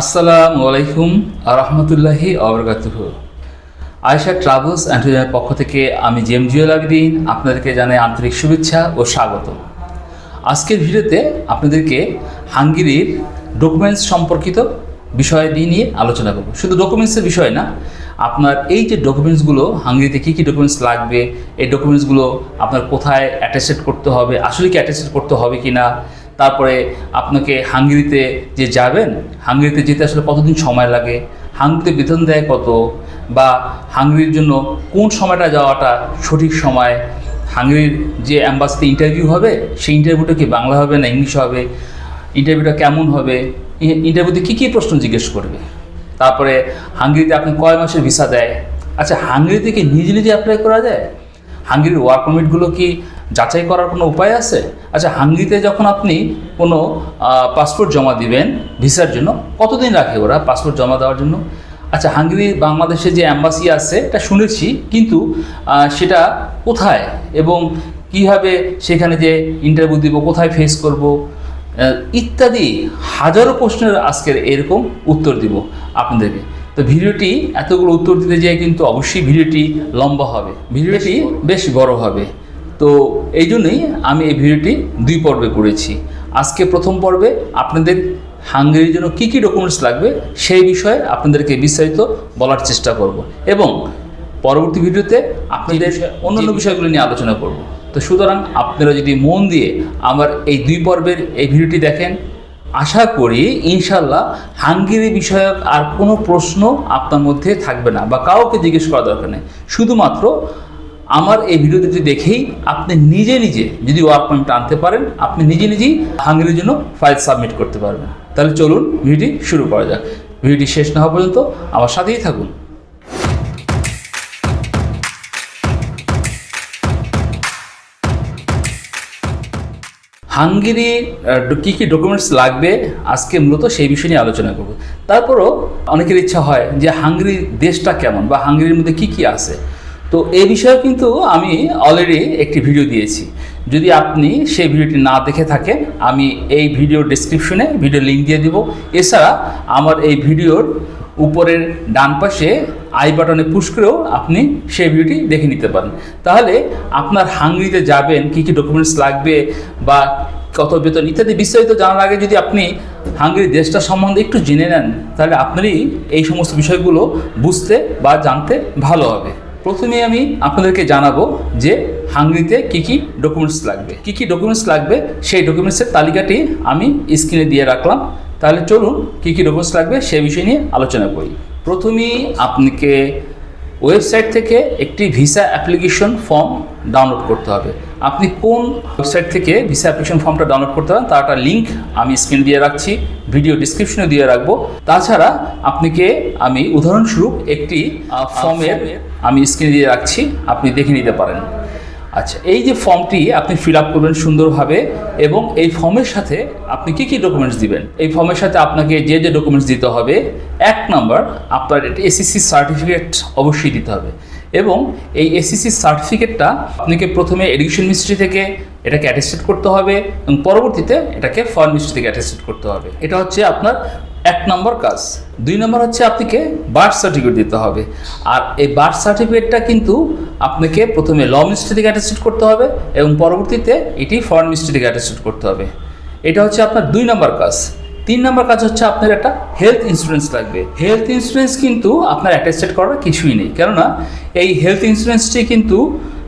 আসসালামু আলাইকুম রহমতুল্লাহি আবরকাতুহ আয়সা ট্রাভেলস অ্যান্ড পক্ষ থেকে আমি জেম জুয়েল আবিদিন আপনাদেরকে জানাই আন্তরিক শুভেচ্ছা ও স্বাগত। আজকের ভিডিওতে আপনাদেরকে হাঙ্গেরির ডকুমেন্টস সম্পর্কিত বিষয় নিয়ে আলোচনা করব। শুধু ডকুমেন্টসের বিষয় না, আপনার এই যে ডকুমেন্টসগুলো হাঙ্গেরিতে কী কী ডকুমেন্টস লাগবে, এই ডকুমেন্টসগুলো আপনার কোথায় অ্যাটাচেড করতে হবে, আসলে কি অ্যাটাচেড করতে হবে কি না তারপরে আপনাকে হাঙ্গেরিতে যে যাবেন, হাঙ্গেরিতে যেতে আসলে কতদিন সময় লাগে, হাঙ্গেরিতে বেতন দেয় কত, বা হাঙ্গেরির জন্য কোন সময়টা যাওয়াটা সঠিক সময়, হাঙ্গেরির যে অ্যাম্বাসিতে ইন্টারভিউ হবে, সেই ইন্টারভিউটা কি বাংলা হবে না ইংলিশ হবে ইন্টারভিউটা কেমন হবে ইন্টারভিউতে কী কী প্রশ্ন জিজ্ঞেস করবে, তারপরে হাঙ্গেরিতে আপনি কয় মাসের ভিসা দেয় আচ্ছা হাঙ্গেরিতে কি নিজে নিজে অ্যাপ্লাই করা যায়, হাঙ্গেরির ওয়ার্ক পারমিটগুলো কি যাচাই করার কোনো উপায় আছে? আচ্ছা হাঙ্গেরিতে যখন আপনি কোনো পাসপোর্ট জমা দিবেন ভিসার জন্য কতদিন রাখে ওরা পাসপোর্ট জমা দেওয়ার জন্য? আচ্ছা হাঙ্গেরি বাংলাদেশে যে অ্যাম্বাসি আছে এটা শুনেছি কিন্তু সেটা কোথায়? এবং কীভাবে সেখানে যে ইন্টারভিউ দিব কোথায় ফেস করব? ইত্যাদি হাজারো প্রশ্নের আজকের এরকম উত্তর দিব আপনাদেরকে। তো ভিডিওটি এতগুলো উত্তর দিতে যেয়ে কিন্তু অবশ্যই ভিডিওটি লম্বা হবে। ভিডিওটি বেশ বড় হবে। তো এই জন্যই আমি এই ভিডিওটি দুই পর্বে করেছি। আজকে প্রথম পর্বে আপনাদের হাঙ্গেরির জন্য কী কী ডকুমেন্টস লাগবে সেই বিষয়ে আপনাদেরকে বিস্তারিত বলার চেষ্টা করব এবং পরবর্তী ভিডিওতে আপনাদের অন্যান্য বিষয়গুলো নিয়ে আলোচনা করব। তো সুতরাং আপনারা যদি মন দিয়ে আমার এই দুই পর্বের এই ভিডিওটি দেখেন আশা করি ইনশাল্লাহ হাঙ্গেরি বিষয়ক আর কোনো প্রশ্ন আপনার মধ্যে থাকবে না বা কাউকে জিজ্ঞেস করা দরকার নেই। শুধুমাত্র আমার এই ভিডিওটি দেখেই আপনি নিজে নিজে যদি ওয়ার্ক পয়েন্ট আনতে পারেন, আপনি নিজে নিজেই হাঙ্গেরির জন্য ফাইল সাবমিট করতে পারবেন। তাহলে চলুন ভিডিওটি শুরু করা যাক। ভিডিওটি শেষ না হওয়া পর্যন্ত আমার সাথেই থাকুন। হাঙ্গেরি কী কী ডকুমেন্টস লাগবে আজকে মূলত সেই বিষয় নিয়ে আলোচনা করব। তারপরও অনেকের ইচ্ছা হয় যে হাঙ্গেরি দেশটা কেমন বা হাঙ্গেরির মধ্যে কী কী আছে। তো এই বিষয়ে কিন্তু আমি অলরেডি একটি ভিডিও দিয়েছি। যদি আপনি সেই ভিডিওটি না দেখে থাকেন, আমি এই ভিডিও ডিসক্রিপশনে ভিডিও লিঙ্ক দিয়ে দিব। এছাড়া আমার এই ভিডিওর উপরের ডান পাশে আই বাটনে পুশ করেও আপনি সেই ভিডিওটি দেখে নিতে পারেন। তাহলে আপনার হাঙ্গরিতে যাবেন, কী কী ডকুমেন্টস লাগবে বা কত বেতন ইত্যাদি বিস্তারিত জানার আগে যদি আপনি হাঙ্গেরি দেশটা সম্বন্ধে একটু জেনে নেন, তাহলে আপনারই এই সমস্ত বিষয়গুলো বুঝতে বা জানতে ভালো হবে। প্রথমে আমি আপনাদেরকে জানাব যে হাঙ্গরিতে কি কি ডকুমেন্টস লাগবে। কি কি ডকুমেন্টস লাগবে, সেই ডকুমেন্টসের তালিকাটি আমি স্ক্রিনে দিয়ে রাখলাম। তাহলে চলুন কি কি ডকুমেন্টস লাগবে সে বিষয় নিয়ে আলোচনা করি। প্রথমেই আপনাকে ওয়েবসাইট থেকে একটি ভিসা অ্যাপ্লিকেশন ফর্ম ডাউনলোড করতে হবে। আপনি কোন ওয়েবসাইট থেকে ভিসা অ্যাপ্লিকেশন ফর্মটা ডাউনলোড করতে পারেন তার একটা লিঙ্ক আমি স্ক্রিন দিয়ে রাখছি ভিডিও ডিসক্রিপশনে দিয়ে রাখব। তাছাড়া আপনাকে আমি উদাহরণস্বরূপ একটি ফর্মের আমি স্ক্রিনে দিয়ে রাখছি, আপনি দেখে নিতে পারেন। আচ্ছা এই যে ফর্মটি আপনি ফিল আপ করবেন সুন্দরভাবে এবং এই ফর্মের সাথে আপনি কি কি ডকুমেন্টস দিবেন? এই ফর্মের সাথে আপনাকে যে যে ডকুমেন্টস দিতে হবে, এক নাম্বার আপনার এসিসি সার্টিফিকেট অবশ্যই দিতে হবে এবং এই এসিসি সার্টিফিকেটটা আপনাকে প্রথমে এডুকেশন মিনিস্ট্রি থেকে এটাকে অ্যাটেস্টেড করতে হবে এবং পরবর্তীতে এটাকে ফরেন মিনিস্ট্রি থেকে অ্যাটেস্টেড করতে হবে। এটা হচ্ছে আপনার এক নম্বর কাজ। দুই নম্বর হচ্ছে আপনাকে বার্থ সার্টিফিকেট দিতে হবে। আর এই বার্থ সার্টিফিকেটটা কিন্তু আপনাকে প্রথমে ল মিনিস্ট্রি থেকে অ্যাটেস্টেড করতে হবে এবং পরবর্তীতে এটি ফরেন মিনিস্ট্রি থেকে অ্যাটেস্টেড করতে হবে। এটা হচ্ছে আপনার দুই নম্বর কাজ। তিন নম্বর কাজ হচ্ছে আপনার একটা হেলথ ইন্স্যুরেন্স লাগবে। হেলথ ইন্স্যুরেন্স কিন্তু আপনার অ্যাটেস্টেড করার কিছুই নেই। কেননা এই হেলথ ইন্স্যুরেন্সটি কিন্তু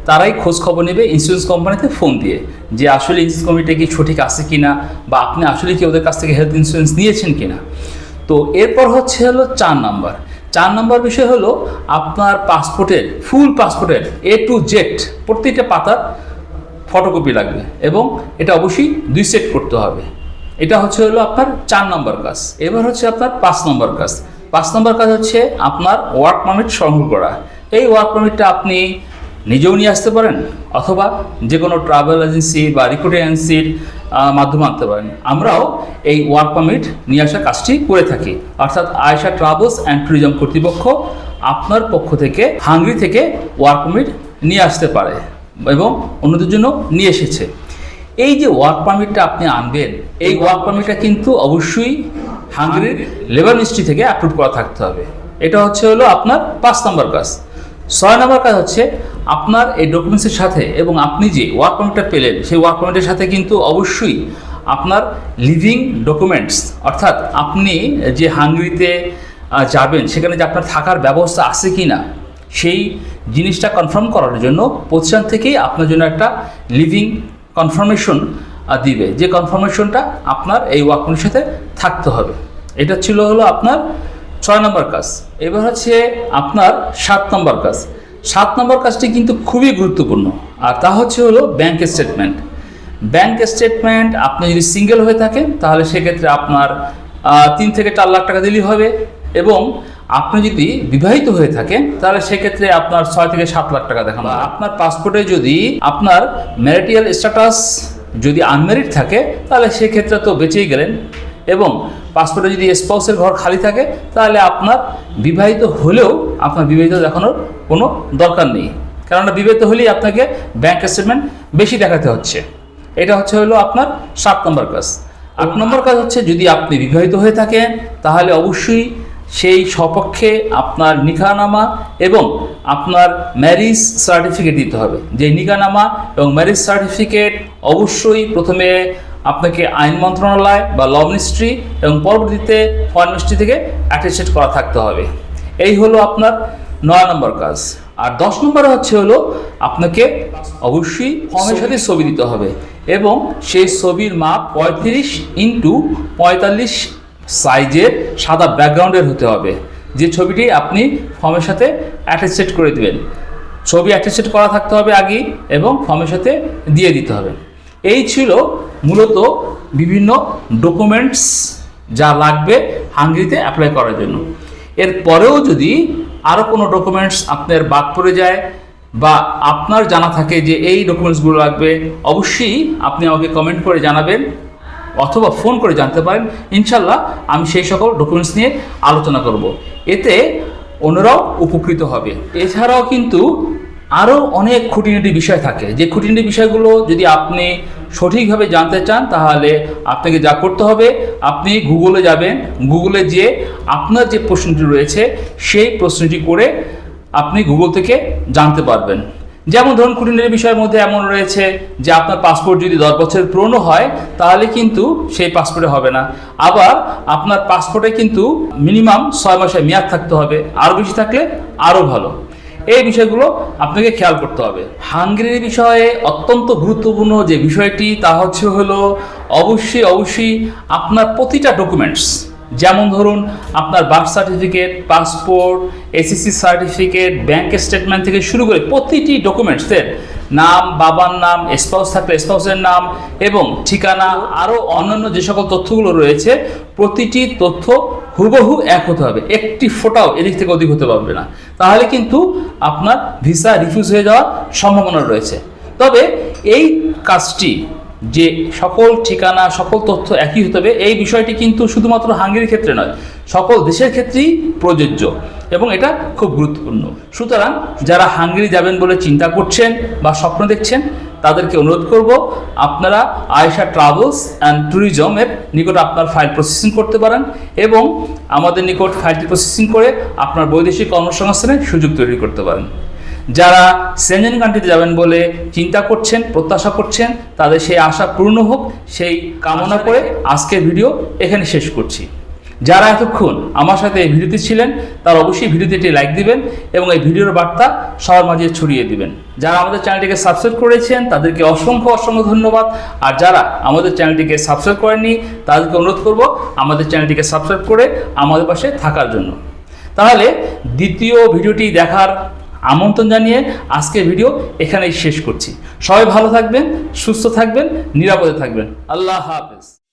তারাই খোঁজ খবর নেবে ইন্স্যুরেন্স কোম্পানিতে ফোন দিয়ে যে আসলে ইন্স্যুরেন্স কোম্পানিটা কি সঠিক আছে কি না বা আপনি আসলে কি ওদের কাছ থেকে হেলথ ইন্স্যুরেন্স নিয়েছেন কি না তো এরপর হচ্ছে হলো চার নাম্বার চার নাম্বার বিষয় হলো আপনার পাসপোর্টের ফুল পাসপোর্টের এ টু জেড প্রত্যেকটা পাতার ফটোকপি লাগবে এবং এটা অবশ্যই দুই সেট করতে হবে। এটা হচ্ছে হলো আপনার চার নম্বর কাজ। এবার হচ্ছে আপনার পাঁচ নম্বর কাজ। পাঁচ নম্বর কাজ হচ্ছে আপনার ওয়ার্ক পারমিট সংগ্রহ করা। এই ওয়ার্ক পারমিটটা আপনি নিজেও নিয়ে আসতে পারেন, অথবা যে কোনো ট্রাভেল এজেন্সি বা রিক্রুটিং এজেন্সির মাধ্যমে আনতে পারেন। আমরাও এই ওয়ার্ক পারমিট নিয়ে আসার কাজটি করে থাকি। অর্থাৎ আয়সা ট্রাভেলস অ্যান্ড ট্যুরিজম কর্তৃপক্ষ আপনার পক্ষ থেকে হাঙ্গরি থেকে ওয়ার্ক পারমিট নিয়ে আসতে পারে এবং অন্যদের জন্য নিয়ে এসেছে। এই যে ওয়ার্ক পারমিটটা আপনি আনবেন, এই ওয়ার্ক পারমিটটা কিন্তু অবশ্যই হাঙ্গরির লেবার মিনিস্ট্রি থেকে অ্যাপ্রুভ করা থাকতে হবে। এটা হচ্ছে হলো আপনার পাঁচ নম্বর কাজ। ছয় নম্বর কাজ হচ্ছে আপনার এই ডকুমেন্টসের সাথে এবং আপনি যে ওয়ার্ক পারমিটটা পেলেন, সেই ওয়ার্ক পারমিটের সাথে কিন্তু অবশ্যই আপনার লিভিং ডকুমেন্টস অর্থাৎ আপনি যে হাঙ্গেরিতে যাবেন, সেখানে যে আপনার থাকার ব্যবস্থা আছে কি না সেই জিনিসটা কনফার্ম করার জন্য প্রতিষ্ঠান থেকেই আপনার জন্য একটা লিভিং কনফার্মেশন দিবে। যে কনফার্মেশনটা আপনার এই ওয়ার্কমেন্টের সাথে থাকতে হবে। এটা ছিল হলো আপনার ছয় নম্বর কাজ। এবার হচ্ছে আপনার সাত নম্বর কাজ। সাত নম্বর কাজটি কিন্তু খুবই গুরুত্বপূর্ণ। আর তা হচ্ছে হলো ব্যাংক স্টেটমেন্ট ব্যাংক স্টেটমেন্ট আপনি যদি সিঙ্গেল হয়ে থাকেন, তাহলে সেক্ষেত্রে আপনার তিন থেকে চার লাখ টাকা দিলেই হবে। এবং আপনি যদি বিবাহিত হয়ে থাকেন, তাহলে সেক্ষেত্রে আপনার ছয় থেকে সাত লাখ টাকা দেখানো। আপনার পাসপোর্টে যদি আপনার ম্যারিটিয়াল স্ট্যাটাস যদি আনম্যারিড থাকে, তাহলে সেক্ষেত্রে তো বেঁচেই গেলেন। এবং পাসপোর্টে যদি স্পাউসের ঘর খালি থাকে, তাহলে আপনার বিবাহিত হলেও আপনার বিবাহিত দেখানোর কোনো দরকার নেই। কেননা বিবাহিত হলেই আপনাকে ব্যাংক স্টেটমেন্ট বেশি দেখাতে হচ্ছে। এটা হচ্ছে হলো আপনার সাত নম্বর কাজ। আট নম্বর কাজ হচ্ছে যদি আপনি বিবাহিত হয়ে থাকেন, তাহলে অবশ্যই সেই সপক্ষে আপনার নিকানামা এবং আপনার ম্যারিজ সার্টিফিকেট দিতে হবে। যে নিকানামা এবং ম্যারিজ সার্টিফিকেট অবশ্যই প্রথমে আপনাকে আইন মন্ত্রণালয় বা ল মিনিস্ট্রি এবং পরবর্তীতে ফরেন মিনিস্ট্রি থেকে অ্যাটেস্টেড করা থাকতে হবে। এই হলো আপনার নয় নম্বর কাজ। আর দশ নম্বরে হচ্ছে হলো আপনাকে অবশ্যই ফর্মের সাথে ছবি দিতে হবে এবং সেই ছবির মাপ পঁয়ত্রিশ ইন্টু পঁয়তাল্লিশ সাইজের সাদা ব্যাকগ্রাউন্ডের হতে হবে। যে ছবিটি আপনি ফর্মের সাথে অ্যাটাচেড করে দেবেন। ছবি অ্যাটাচেড করা থাকতে হবে আগেই এবং ফর্মের সাথে দিয়ে দিতে হবে। এই ছিল মূলত বিভিন্ন ডকুমেন্টস যা লাগবে হাঙ্গেরিতে অ্যাপ্লাই করার জন্য। এর পরেও যদি আরও কোনো ডকুমেন্টস আপনার বাদ পড়ে যায় বা আপনার জানা থাকে যে এই ডকুমেন্টসগুলো লাগবে, অবশ্যই আপনি আমাকে কমেন্ট করে জানাবেন অথবা ফোন করে জানতে পারেন। ইনশাল্লাহ আমি সেই সকল ডকুমেন্টস নিয়ে আলোচনা করব। এতে অন্যরাও উপকৃত হবে। এছাড়াও কিন্তু আরও অনেক খুঁটিনাটি বিষয় থাকে। যে খুঁটিনাটি বিষয়গুলো যদি আপনি সঠিকভাবে জানতে চান, তাহলে আপনাকে যা করতে হবে, আপনি গুগলে যাবেন। গুগলে যে আপনার যে প্রশ্নটি রয়েছে, সেই প্রশ্নটি করে আপনি গুগল থেকে জানতে পারবেন। যেমন ধরুন, খুঁটিনাটি বিষয়ের মধ্যে এমন রয়েছে যে আপনার পাসপোর্ট যদি দশ বছরের পুরনো হয়, তাহলে কিন্তু সেই পাসপোর্টে হবে না। আবার আপনার পাসপোর্টে কিন্তু মিনিমাম ছয় মাসের মেয়াদ থাকতে হবে। আরও বেশি থাকলে আরও ভালো। এই বিষয়গুলো আপনাকে খেয়াল করতে হবে। হাঙ্গেরির বিষয়ে অত্যন্ত গুরুত্বপূর্ণ যে বিষয়টি, তা হচ্ছে হলো, অবশ্যই অবশ্যই আপনার প্রতিটা ডকুমেন্টস যেমন ধরুন, আপনার birth certificate passport SSC certificate bank statement থেকে শুরু করে প্রতিটি ডকুমেন্টসের নাম, বাবার নাম স্পাউস থাকলে স্পাউসের নাম এবং ঠিকানা আরও অন্যান্য যে সকল তথ্যগুলো রয়েছে, প্রতিটি তথ্য হুবহু এক হতে হবে। একটি ফোটাও এদিক থেকে অধিক হতে পারবে না। তাহলে কিন্তু আপনার ভিসা রিফিউজ হয়ে যাওয়ার সম্ভাবনা রয়েছে। তবে এই কাজটি যে সকল ঠিকানা, সকল তথ্য একই হতে হবে, এই বিষয়টি কিন্তু শুধুমাত্র হাঙ্গেরির ক্ষেত্রে নয়, সকল দেশের ক্ষেত্রেই প্রযোজ্য এবং এটা খুব গুরুত্বপূর্ণ। সুতরাং যারা হাঙ্গেরি যাবেন বলে চিন্তা করছেন বা স্বপ্ন দেখছেন তাদেরকে অনুরোধ করব, আপনারা আয়েশা ট্রাভেলস অ্যান্ড ট্যুরিজমের নিকট আপনার ফাইল প্রসেসিং করতে পারেন এবং আমাদের নিকট ফাইলটি প্রসেসিং করে আপনার বৈদেশিক কর্মসংস্থানের সুযোগ তৈরি করতে পারেন। যারা সেনজেন কান্ট্রিতে যাবেন বলে চিন্তা করছেন, প্রত্যাশা করছেন, তাদের সেই আশা পূর্ণ হোক, সেই কামনা করে আজকের ভিডিও এখানে শেষ করছি। যারা এতক্ষণ আমার সাথে এই ভিডিওতে ছিলেন, তারা অবশ্যই ভিডিওতে একটি লাইক দিবেন এবং এই ভিডিওর বার্তা সবার মাঝে ছড়িয়ে দিবেন। যারা আমাদের চ্যানেলটিকে সাবস্ক্রাইব করেছেন, তাদেরকে অসংখ্য অসংখ্য ধন্যবাদ। আর যারা আমাদের চ্যানেলটিকে সাবস্ক্রাইব করেননি, তাদেরকে অনুরোধ করব আমাদের চ্যানেলটিকে সাবস্ক্রাইব করে আমাদের পাশে থাকার জন্য। তাহলে দ্বিতীয় ভিডিওটি দেখার আমন্ত্রণ জানিয়ে আজকের ভিডিও এখানেই শেষ করছি। সবাই ভালো থাকবেন, সুস্থ থাকবেন, নিরাপদে থাকবেন। আল্লাহ হাফেজ।